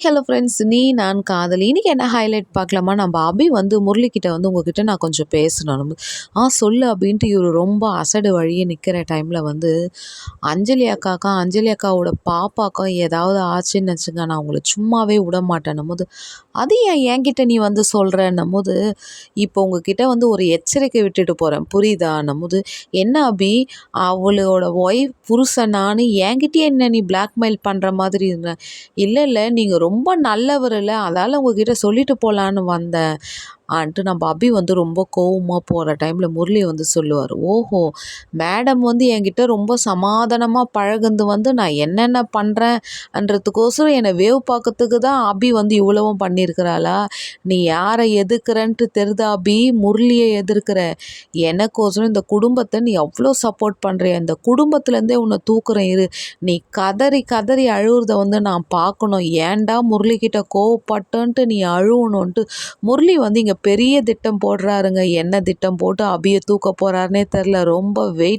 Hello friends நீ நான் காதலி. இன்றைக்கி என்ன ஹைலைட் பார்க்கலாமா? நம்ம அபி வந்து முரளிக்கிட்ட வந்து உங்ககிட்ட நான் கொஞ்சம் பேசணும். ஆ சொல்லு அப்படின்ட்டு இவர் ரொம்ப அசடு வழியே நிற்கிற டைமில் வந்து அஞ்சலி அக்காக்கா அஞ்சலி அக்காவோட பாப்பாக்கும் ஏதாவது ஆச்சுன்னு வச்சுங்க நான் உங்களை சும்மாவே விட மாட்டேன்னும் போது அது ஏன் என்கிட்ட நீ வந்து சொல்கிறன்னும் போது இப்போ உங்ககிட்ட வந்து ஒரு எச்சரிக்கை விட்டுட்டு போகிறேன் புரியுதான்னும் போது என்ன அபி? அவளோட ஒய்ஃப் புருஷன் நான் என்கிட்டயே என்ன நீ பிளாக்மெயில் பண்ணுற மாதிரி இருந்தேன் இல்லை இல்லை நீங்கள் ரொம்ப நல்லவர் இல்லை. அதால் உங்ககிட்ட சொல்லிட்டு போகலான்னு வந்தேன். ஆன்ட்டு நம்ம அபி வந்து ரொம்ப கோவமாக போகிற டைமில் முரளி வந்து சொல்லுவார். ஓஹோ மேடம் வந்து என்கிட்ட ரொம்ப சமாதானமாக பழகுந்து வந்து நான் என்னென்ன பண்ணுறேன்றதுக்கோசரம் என்னை வேவ் பார்க்கறதுக்கு தான் அபி வந்து இவ்வளவும் பண்ணியிருக்கிறாளா நீ யாரை எதிர்க்கிறன்ட்டு தெரிதா அபி? முரளியை எதிர்க்கிற. எனக்கோசரம் இந்த குடும்பத்தை நீ அவ்வளோ சப்போர்ட் பண்ணுறிய இந்த குடும்பத்துலேருந்தே உன்னை தூக்குறேன் இரு. நீ கதறி கதறி அழுகுறத வந்து நான் பார்க்கணும் ஏன்டா முரளிக்கிட்ட கோவப்பட்டன்ட்டு நீ அழுவணுன்ட்டு முரளி வந்து இங்கே பெரிய திட்டம் போடுறாருங்க. என்ன திட்டம் போட்டு அபியை தூக்க போகிறாருனே தெரில ரொம்ப வெயிட்